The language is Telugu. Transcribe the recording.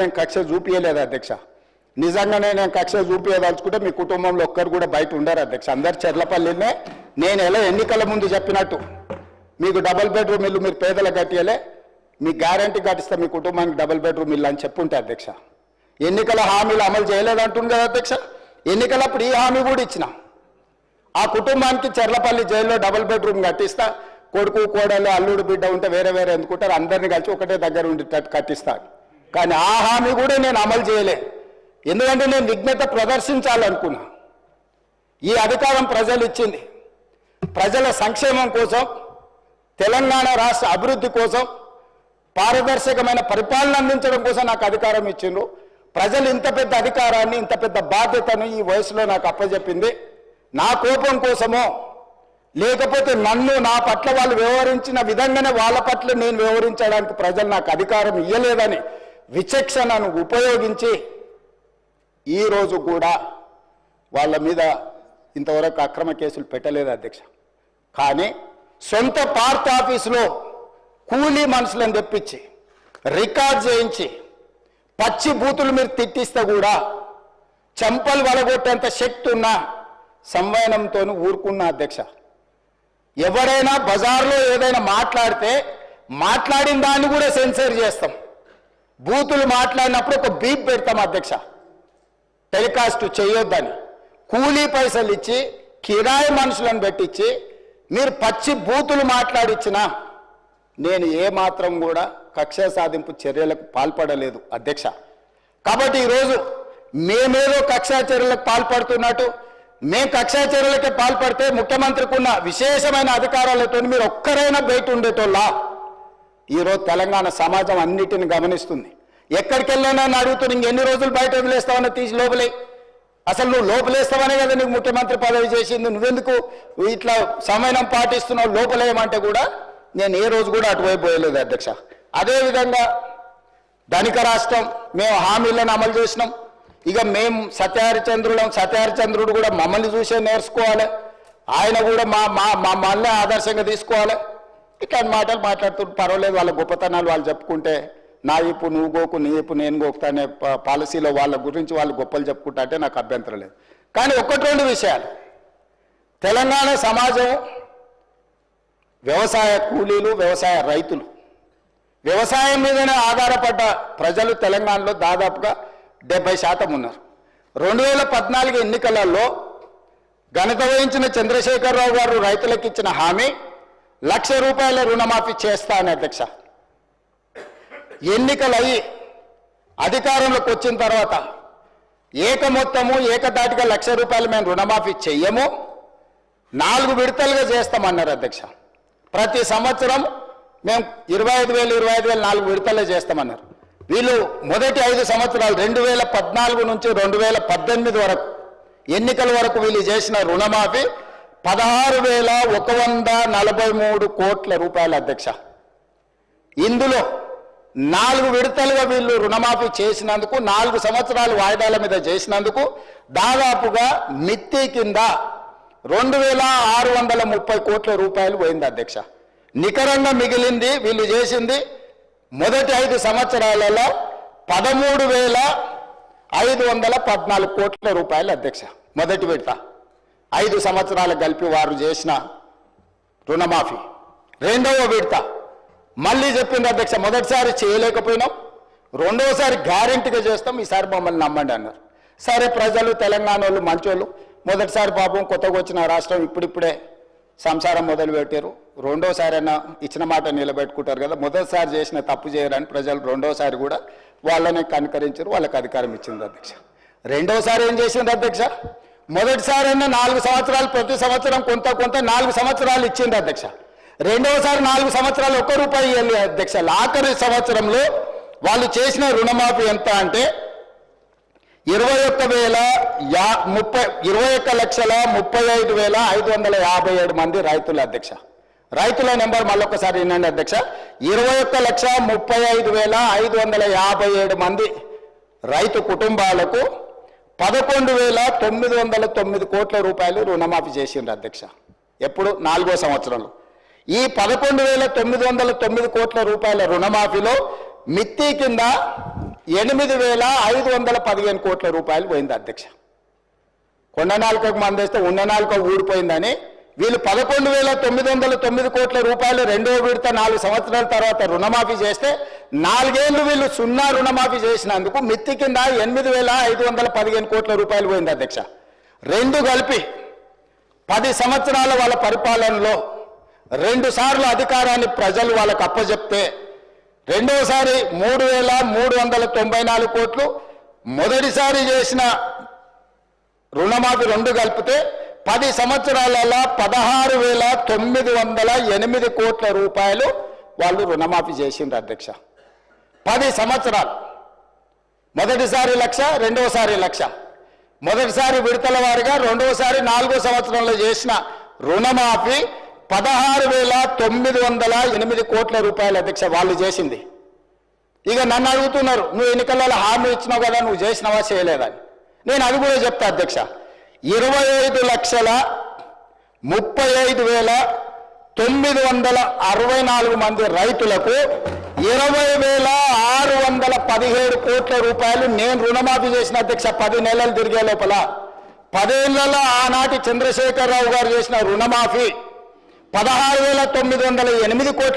నేను కక్ష చూపించలేదు అధ్యక్ష. నిజంగానే నేను కక్ష చూపించదలుచుకుంటే మీ కుటుంబంలో ఒక్కరు కూడా బయట ఉండరు అధ్యక్ష. అందరు చెర్లపల్లినే. నేను ఎలా ఎన్నికల ముందు చెప్పినట్టు మీకు డబుల్ బెడ్రూమ్ ఇల్లు మీరు పేదలకు కట్టియలే మీ గ్యారంటీ కట్టిస్తే మీ కుటుంబానికి డబుల్ బెడ్రూమ్ ఇల్లు అని చెప్పుంటే అధ్యక్ష. ఎన్నికల హామీలు అమలు చేయలేదంటుంది కదా అధ్యక్ష. ఎన్నికలప్పుడు ఈ హామీ కూడా ఇచ్చిన. ఆ కుటుంబానికి చెర్లపల్లి జైల్లో డబుల్ బెడ్రూమ్ కట్టిస్తా కొడుకు కోడలు అల్లుడు బిడ్డ ఉంటే వేరే వేరే ఎందుకుంటారు అందరిని కలిసి ఒకటే దగ్గర ఉండేటట్టు కట్టిస్తా. కానీ ఆ హామీ కూడా నేను అమలు చేయలే. ఎందుకంటే నేను విఘ్నత ప్రదర్శించాలనుకున్నా. ఈ అధికారం ప్రజలు ఇచ్చింది. ప్రజల సంక్షేమం కోసం తెలంగాణ రాష్ట్ర అభివృద్ధి కోసం పారదర్శకమైన పరిపాలన అందించడం కోసం నాకు అధికారం ఇచ్చిండ్రు. ప్రజలు ఇంత పెద్ద అధికారాన్ని ఇంత పెద్ద బాధ్యతను ఈ వయసులో నాకు అప్పచెప్పింది. నా కోపం కోసమో లేకపోతే నన్ను నా పట్ల వాళ్ళు వ్యవహరించిన విధంగానే వాళ్ళ పట్ల నేను వ్యవహరించడానికి ప్రజలు నాకు అధికారం ఇవ్వలేదని విచక్షణను ఉపయోగించి ఈ రోజు కూడా వాళ్ళ మీద ఇంతవరకు అక్రమ కేసులు పెట్టలేదు అధ్యక్ష. కానీ సొంత పార్ట్ ఆఫీసులో కూలీ మనుషులను తెప్పించి రికార్డ్ చేయించి పచ్చి బూతులు మీరు తిట్టిస్తే కూడా చెంపలు వలగొట్టేంత శక్తి ఉన్న సంవయనంతో ఊరుకున్న అధ్యక్ష. ఎవరైనా బజార్లో ఏదైనా మాట్లాడితే మాట్లాడిన దాన్ని కూడా సెన్సర్ చేస్తాం. బూతులు మాట్లాడినప్పుడు ఒక బీప్ పెడతాం అధ్యక్ష. టెలికాస్ట్ చేయొద్దని. కూలీ పైసలు ఇచ్చి కిరాయి మనుషులను పెట్టించి మీరు పచ్చి బూతులు మాట్లాడిచ్చినా నేను ఏ మాత్రం కూడా కక్ష సాధింపు చర్యలకు పాల్పడలేదు అధ్యక్ష. కాబట్టి ఈరోజు మేమేదో కక్షా చర్యలకు పాల్పడుతున్నట్టు మేము కక్షా చర్యలకే పాల్పడితే ముఖ్యమంత్రికి ఉన్న విశేషమైన అధికారాలతో మీరు ఒక్కరైనా బయట ఉండేటోళ్ళ? ఈరోజు తెలంగాణ సమాజం అన్నిటిని గమనిస్తుంది. ఎక్కడికి వెళ్ళానని అని అడుగుతున్నా ఎన్ని రోజులు బయట వదిలేస్తావని తీసి లోపలే? అసలు నువ్వు లోపలేస్తావనే కదా నీకు ముఖ్యమంత్రి పదవి చేసింది. నువ్వెందుకు ఇట్లా సమయం పాటిస్తున్నావు? లోపలేయమంటే కూడా నేను ఏ రోజు కూడా అటువైపు పోయలేదు అధ్యక్ష. అదేవిధంగా ధనిక రాష్ట్రం మేము హామీలను అమలు చేసినాం. ఇక మేము సత్యహరిచంద్రులం సత్యహరిచంద్రుడు కూడా మమ్మల్ని చూసే నేర్చుకోవాలి. ఆయన కూడా మా మా మమ్మల్ని ఆదర్శంగా తీసుకోవాలి. ఇట్లాంటి మాటలు మాట్లాడుతుంటే పర్వాలేదు వాళ్ళ గొప్పతనాలు వాళ్ళు చెప్పుకుంటే నా ఇప్పు నువ్వు గోకు నీ ఇప్పు నేను గోకుతానే పాలసీలో వాళ్ళ గురించి వాళ్ళు గొప్పలు చెప్పుకుంటా అంటే నాకు అభ్యంతరం లేదు. కానీ ఒకటి రెండు విషయాలు. తెలంగాణ సమాజం వ్యవసాయ కూలీలు వ్యవసాయ రైతులు. వ్యవసాయం మీదనే ఆధారపడ్డ ప్రజలు తెలంగాణలో దాదాపుగా డెబ్బై శాతం ఉన్నారు. రెండు వేల పద్నాలుగు ఎన్నికలలో ఘనత వహించిన చంద్రశేఖరరావు గారు రైతులకు ఇచ్చిన హామీ లక్ష రూపాయల రుణమాఫీ చేస్తా అని అధ్యక్ష. ఎన్నికలయ్యి అధికారంలోకి వచ్చిన తర్వాత ఏక మొత్తము ఏకదాటిగా లక్ష రూపాయలు మేము రుణమాఫీ చెయ్యము. నాలుగు విడతలుగా చేస్తామన్నారు అధ్యక్ష. ప్రతి సంవత్సరం మేము ఇరవై ఐదు వేలు ఇరవై ఐదు వేలు నాలుగు విడతలే చేస్తామన్నారు. వీళ్ళు మొదటి ఐదు సంవత్సరాలు రెండు వేల పద్నాలుగు నుంచి రెండు వేల పద్దెనిమిది వరకు ఎన్నికల వరకు వీళ్ళు చేసిన రుణమాఫీ పదహారు వేల ఒక వంద నలభై మూడు కోట్ల రూపాయల అధ్యక్ష. ఇందులో నాలుగు విడతలుగా వీళ్ళు రుణమాఫీ చేసినందుకు నాలుగు సంవత్సరాలు వాయిదాల మీద చేసినందుకు దాదాపుగా మిత్తి కింద రెండు వేల ఆరు వందల ముప్పై కోట్ల రూపాయలు పోయింది అధ్యక్ష. నికరంగా మిగిలింది వీళ్ళు చేసింది మొదటి ఐదు సంవత్సరాలలో పదమూడు వేల ఐదు వందల పద్నాలుగు కోట్ల రూపాయలు అధ్యక్ష మొదటి విడత. ఐదు సంవత్సరాలు కలిపి వారు చేసిన రుణమాఫీ. రెండవ విడత. మళ్ళీ చెప్పింది అధ్యక్ష మొదటిసారి చేయలేకపోయినాం. రెండవసారి గ్యారెంటీగా చేస్తాం. ఈసారి మమ్మల్ని నమ్మండి అన్నారు. సరే ప్రజలు తెలంగాణ వాళ్ళు మంచోళ్ళు. మొదటిసారి పాపం కొత్తగా వచ్చిన రాష్ట్రం ఇప్పుడిప్పుడే సంసారం మొదలు పెట్టారు రెండోసారి అయినా ఇచ్చిన మాట నిలబెట్టుకుంటారు కదా. మొదటిసారి చేసిన తప్పు చేయరని ప్రజలు రెండోసారి కూడా వాళ్ళని కనుకరించారు. వాళ్ళకి అధికారం ఇచ్చింది అధ్యక్ష. రెండోసారి ఏం చేసింది అధ్యక్ష? మొదటిసారైనా నాలుగు సంవత్సరాలు ప్రతి సంవత్సరం కొంత కొంత నాలుగు సంవత్సరాలు ఇచ్చింది అధ్యక్ష. రెండవసారి నాలుగు సంవత్సరాలు ఒక్క రూపాయి ఇవ్వాలి అధ్యక్ష. ఆఖరి సంవత్సరంలో వాళ్ళు చేసిన రుణమాఫీ ఎంత అంటే ఇరవై ఒక్క వేల యా ముప్పై ఇరవై ఒక్క లక్షల ముప్పై ఐదు వేల ఐదు వందల యాభై ఏడు మంది రైతుల అధ్యక్ష. రైతుల నెంబర్ మళ్ళొకసారి వినండి అధ్యక్ష. ఇరవై ఒక్క లక్ష ముప్పై ఐదు వేల ఐదు వందల యాభై ఏడు మంది రైతు కుటుంబాలకు పదకొండు వేల తొమ్మిది వందల తొమ్మిది కోట్ల రూపాయలు రుణమాఫీ చేసిండ్రు అధ్యక్ష. ఎప్పుడు? నాలుగో సంవత్సరంలో. ఈ పదకొండు వేల తొమ్మిది వందల తొమ్మిది కోట్ల రూపాయల రుణమాఫీలో మిత్తి కింద ఎనిమిది వేల ఐదు వందల పదిహేను కోట్ల రూపాయలు పోయింది అధ్యక్ష. కొండ నాలుకకు మందేస్తే ఉన్న నాలుక ఊడిపోయిందని వీళ్ళు పదకొండు వేల తొమ్మిది వందల తొమ్మిది కోట్ల రూపాయలు రెండో విడత నాలుగు సంవత్సరాల తర్వాత రుణమాఫీ చేస్తే నాలుగేళ్ళు వీళ్ళు సున్నా రుణమాఫీ చేసినందుకు మిత్తి కింద ఎనిమిది వేల ఐదు వందల పదిహేను కోట్ల రూపాయలు పోయింది అధ్యక్ష. రెండు కలిపి పది సంవత్సరాల వాళ్ళ పరిపాలనలో రెండు సార్లు అధికారాన్ని ప్రజలు వాళ్ళకు అప్పజెప్తే రెండోసారి మూడు వేల మూడు వందల తొంభై నాలుగు కోట్లు మొదటిసారి చేసిన రుణమాఫీ రెండు కలిపితే పది సంవత్సరాలలో పదహారు వేల తొమ్మిది వందల ఎనిమిది కోట్ల రూపాయలు వాళ్ళు రుణమాఫీ చేసిండ్రు అధ్యక్ష. పది సంవత్సరాలు. మొదటిసారి లక్ష రెండవసారి లక్ష. మొదటిసారి విడతల వారిగా రెండవసారి నాలుగో సంవత్సరంలో చేసిన రుణమాఫీ పదహారు వేల తొమ్మిది వందల ఎనిమిది కోట్ల రూపాయల అధ్యక్ష వాళ్ళు చేసింది. ఇక నన్ను అడుగుతున్నారు నువ్వు ఎన్నికలలో హామీ ఇచ్చినావు కదా నువ్వు చేసినావా చేయలేదని? నేను అది కూడా చెప్తా అధ్యక్ష. ఇరవై ఐదు లక్షల ముప్పై ఐదు వేల తొమ్మిది వందల అరవై నాలుగు మంది రైతులకు ఇరవై వేల ఆరు వందల పదిహేడు కోట్ల రూపాయలు నేను రుణమాఫీ చేసిన అధ్యక్ష పది నెలలు తిరిగే లోపల పదేళ్ళలో ఆనాటి చంద్రశేఖరరావు గారు చేసిన రుణమాఫీ పదహారు వేల తొమ్మిది వందల ఎనిమిది కోట్ల